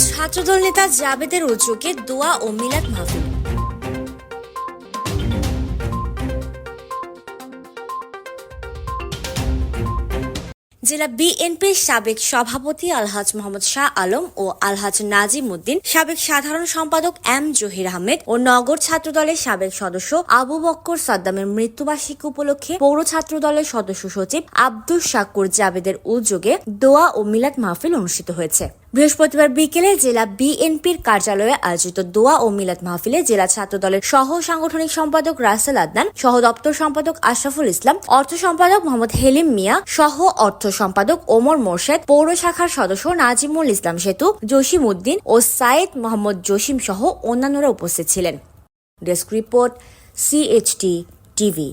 ছাত্রদল নেতা জাবেদের উদ্যোগে দোয়া ও মিলাদ মাহফিল। জেলা বিএনপির সাবেক সভাপতি আলহাজ মোহাম্মদ শাহ আলম ও আলহাজ নাজিম উদ্দিন, সাবেক সাধারণ সম্পাদক এম জহির আহমেদ ও নগর ছাত্রদলের সাবেক সদস্য আবু বক্কর সাদ্দামের মৃত্যুবার্ষিকী উপলক্ষে পৌর ছাত্র দলের সদস্য সচিব আব্দুল শাকুর জাবেদের উদ্যোগে দোয়া ও মিলাদ মাহফিল অনুষ্ঠিত হয়েছে। বৃহস্পতিবার বিকেলে জেলা বিএনপির কার্যালয়ে আয়োজিত দোয়া ও মিলাদ মাহফিলে জেলা ছাত্র দলের সহ সাংগঠনিক সম্পাদক রাসেল আদনান, সহ দপ্তর সম্পাদক আশরাফুল ইসলাম, অর্থ সম্পাদক মোহাম্মদ হেলিম মিয়া, সহ অর্থ সম্পাদক ওমর মোর্শেদ, পৌর শাখার সদস্য নাজিমুল ইসলাম সেতু, জসিম উদ্দিন ও সাইদ মোহাম্মদ জসিম সহ অন্যান্যরা উপস্থিত ছিলেন। Desk report CHT TV